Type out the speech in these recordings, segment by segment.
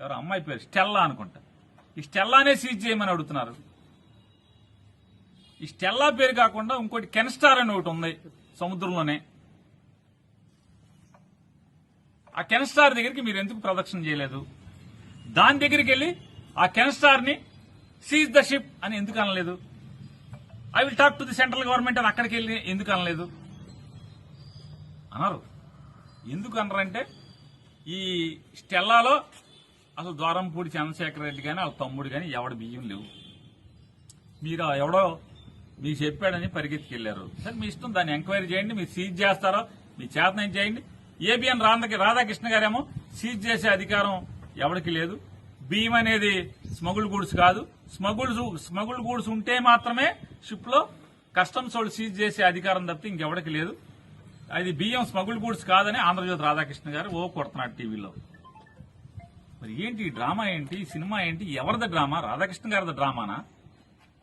ఎవరు అమ్మాయి పేరు? స్టెల్లా అనుకుంటా. ఈ స్టెల్లానే సీజ్ చేయమని అడుగుతున్నారు. ఈ స్టెల్లా పేరు కాకుండా ఇంకోటి కెన్స్టార్ అని ఒకటి ఉంది సముద్రంలోనే. ఆ కెన్స్టార్ దగ్గరికి మీరు ఎందుకు ప్రదక్షిణ చేయలేదు? దాని దగ్గరికి వెళ్ళి ఆ కెన్స్టార్ని సీజ్ ద షిప్ అని ఎందుకు అనలేదు? I will talk to the central government అని అక్కడికి వెళ్ళి ఎందుకు అనలేదు? అన్నారు. ఎందుకు అన్నారంటే ఈ స్టెల్లాలో అసలు ద్వారంపూడి చంద్రశేఖర రెడ్డి కానీ వాళ్ళ తమ్ముడు కానీ ఎవడ బియ్యం లేవు. మీరు ఎవడో మీకు చెప్పాడని పరిగెత్తికెళ్ళారు. సరే మీ ఇష్టం దాన్ని ఎంక్వైరీ చేయండి మీరు సీజ్ చేస్తారో మీ చేతనం చేయండి. ఏబిఎన్ రాధకి రాధాకృష్ణ గారేమో సీజ్ చేసే అధికారం ఎవరికి లేదు. బియ్యం అనేది స్మగుల్ గూడ్స్ కాదు. స్మగుల్ స్మగుల్ గూడ్స్ ఉంటే మాత్రమే షిప్లో కస్టమ్స్ వాళ్ళు సీజ్ చేసే అధికారం తప్పితే ఇంకెవరికి లేదు. అది బియ్యం స్మగుల్ గూడ్స్ కాదని ఆంధ్రజ్యోతి రాధాకృష్ణ గారు ఓ కొడుతున్నాడు టీవీలో. మరి ఏంటి ఈ డ్రామా ఏంటి? సినిమా ఏంటి? ఎవరిది డ్రామా? రాధాకృష్ణ గారిది డ్రామానా?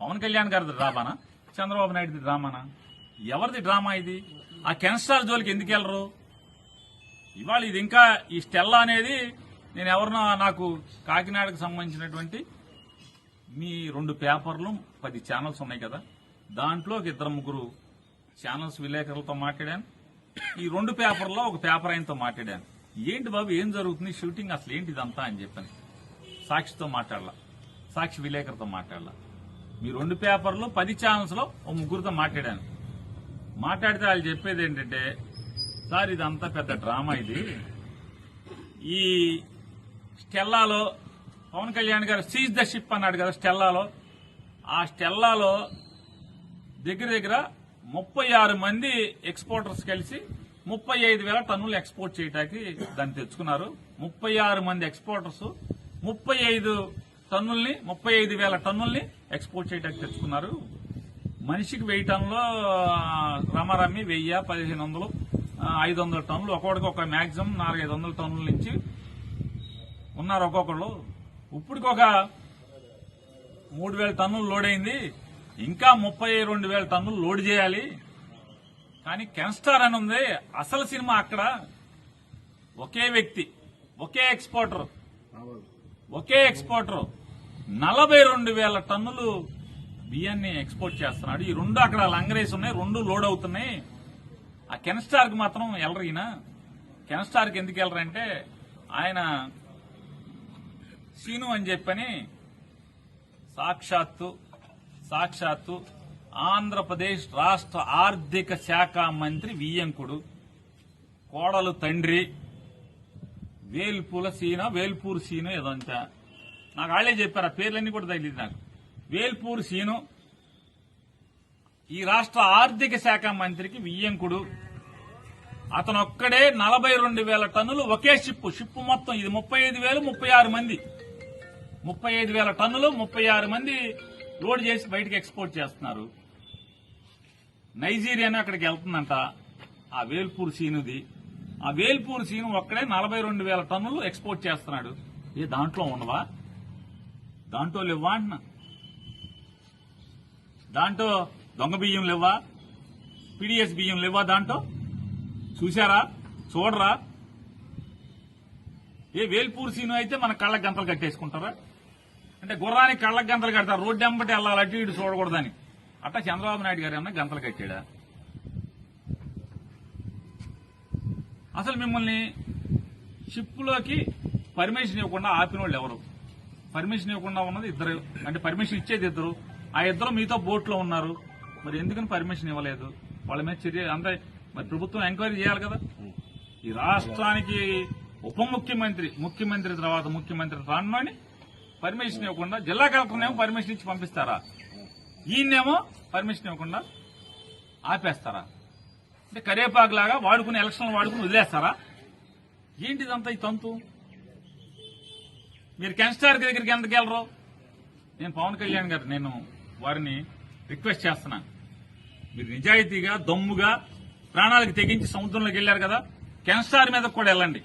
పవన్ కళ్యాణ్ గారిది డ్రామానా? చంద్రబాబు నాయుడుది డ్రామానా? ఎవరిది డ్రామా ఇది? ఆ కెన్స్టార్ జోలికి ఎందుకు వెళ్ళరు? ఇవాళ ఇది ఇంకా ఈ స్టెల్లా అనేది నేను ఎవరినో నాకు కాకినాడకు సంబంధించినటువంటి మీ రెండు పేపర్లు పది ఛానల్స్ ఉన్నాయి కదా. దాంట్లో ఒక ఇద్దరు ముగ్గురు ఛానల్స్ విలేకరులతో మాట్లాడాను. ఈ రెండు పేపర్లో ఒక పేపర్ ఆయనతో మాట్లాడాను. ఏంటి బాబు ఏం జరుగుతుంది? షూటింగ్ అసలు ఏంటి ఇదంతా అని చెప్పాను. సాక్షితో మాట్లాడాల. సాక్షి విలేకరితో మాట్లాడాల. మీ రెండు పేపర్లు పది ఛానల్స్లో ఓ ముగ్గురితో మాట్లాడాను. మాట్లాడితే వాళ్ళు చెప్పేది ఏంటంటే సార్ ఇదంతా పెద్ద డ్రామా ఇది. ఈ స్టెల్లాలో పవన్ కళ్యాణ్ గారు సీజ్ ద షిప్ అన్నాడు కదా స్టెల్లాలో. ఆ స్టెల్లాలో దగ్గర దగ్గర ముప్పై ఆరు మంది ఎక్స్పోర్టర్స్ కలిసి ముప్పై ఐదు వేల టన్నులు ఎక్స్పోర్ట్ చేయడానికి దాన్ని తెచ్చుకున్నారు. ముప్పై ఆరు మంది ఎక్స్పోర్టర్స్ ముప్పై ఐదు టన్నుల్ని ముప్పై ఐదు వేల టన్నుల్ని ఎక్స్పోర్ట్ చేయడానికి తెచ్చుకున్నారు. మనిషికి వెయ్యి టన్నులో రమారమ్మి వెయ్యి పదిహేను వందలు ఐదు వందల టన్నులు ఒక్కొక్కడికి ఒక మ్యాక్సిమం నాలుగైదు వందల టన్నుల నుంచి ఉన్నారు ఒక్కొక్కళ్ళు. ఇప్పటికి ఒక మూడు వేల టన్నులు లోడ్ అయింది ఇంకా ముప్పై రెండు వేల టన్నులు లోడ్ చేయాలి. కానీ కెన్స్టార్ అని ఉంది. అసలు సినిమా అక్కడ ఒకే వ్యక్తి ఒకే ఎక్స్పోర్టర్ ఒకే ఎక్స్పోర్టర్. నలభై రెండు వేల టన్నులు బియ్యాన్ని ఎక్స్పోర్ట్ చేస్తున్నాడు. ఈ రెండు అక్కడ లంగరేసి ఉన్నాయి రెండు లోడ్ అవుతున్నాయి. ఆ కెన్స్టార్కి మాత్రం వెళ్ళరు ఈయన. కెన్స్టార్కి ఎందుకు వెళ్ళరంటే ఆయన సీను అని చెప్పని సాక్షాత్తు సాక్షాత్తు ఆంధ్రప్రదేశ్ రాష్ట్ర ఆర్థిక శాఖ మంత్రి వియ్యంకుడు కోడలు తండ్రి వేల్పూల సీన వేల్పూర్ సీను ఏదో నాకు వాళ్ళే చెప్పారు ఆ పేర్లన్నీ కూడా తగిలింది నాకు. వేల్పూర్ సీను ఈ రాష్ట్ర ఆర్థిక శాఖ మంత్రికి వియ్యంకుడు అతను ఒక్కడే నలభై రెండు వేల టన్నులు ఒకే షిప్ షిప్ మొత్తం ఇది ముప్పై ఐదు వేలు ముప్పై ఆరు మంది. ముప్పై ఐదు వేల టన్నులు ముప్పై ఆరు మంది లోడ్ చేసి బయటకు ఎక్స్పోర్ట్ చేస్తున్నారు. నైజీరియానే అక్కడికి వెళ్తుందంట. ఆ వేల్పూర్ సీనుది. ఆ వేల్పూర్ సీను ఒక్కడే నలభై రెండు వేల టన్నులు ఎక్స్పోర్ట్ చేస్తున్నాడు. ఏ దాంట్లో ఉండవా దాంట్లో లేవా అంటున్నా. దాంట్లో దొంగ బియ్యం లేవా? పీడిఎస్ బియ్యం లేవా దాంట్లో? చూసారా చూడరా? ఏ వేల్పూర్ సీను అయితే మన కళ్ళకి గంతలు కట్టేసుకుంటారా? అంటే గుర్రానికి కళ్ళకి గంతలు కడతారు. రోడ్డు ఎంబటి వెళ్ళాలి అటు ఇటు చూడకూడదని. అట్లా చంద్రబాబు నాయుడు గారు ఏమన్నా గంతలు కట్టాడా? అసలు మిమ్మల్ని షిప్లోకి పర్మిషన్ ఇవ్వకుండా ఆపిన వాళ్ళు ఎవరు? పర్మిషన్ ఇవ్వకుండా ఉన్నది ఇద్దరు. అంటే పర్మిషన్ ఇచ్చేది ఇద్దరు. ఆ ఇద్దరు మీతో బోట్లో ఉన్నారు. మరి ఎందుకని పర్మిషన్ ఇవ్వలేదు? వాళ్ళ మీద చర్య అంతే మరి ప్రభుత్వం ఎంక్వైరీ చేయాలి కదా. ఈ రాష్ట్రానికి ఉప ముఖ్యమంత్రి ముఖ్యమంత్రి తర్వాత ముఖ్యమంత్రి రాను పర్మిషన్ ఇవ్వకుండా జిల్లా కలెక్టర్నేమో పర్మిషన్ ఇచ్చి పంపిస్తారా? ఈయన్నేమో పర్మిషన్ ఇవ్వకుండా ఆపేస్తారా? అంటే కరేపాకు లాగా వాడుకుని ఎలక్షన్లు వాడుకుని వదిలేస్తారా? ఏంటిదంతా ఈ తంతు? మీరు కెన్స్టార్ దగ్గరికి ఎందుకు వెళ్ళరు? నేను పవన్ కళ్యాణ్ గారు నేను వారిని రిక్వెస్ట్ చేస్తున్నాను మీరు నిజాయితీగా దమ్ముగా ప్రాణాలకు తెగించి సముద్రంలోకి వెళ్ళారు కదా కెన్స్టార్ మీద కూడా వెళ్ళండి.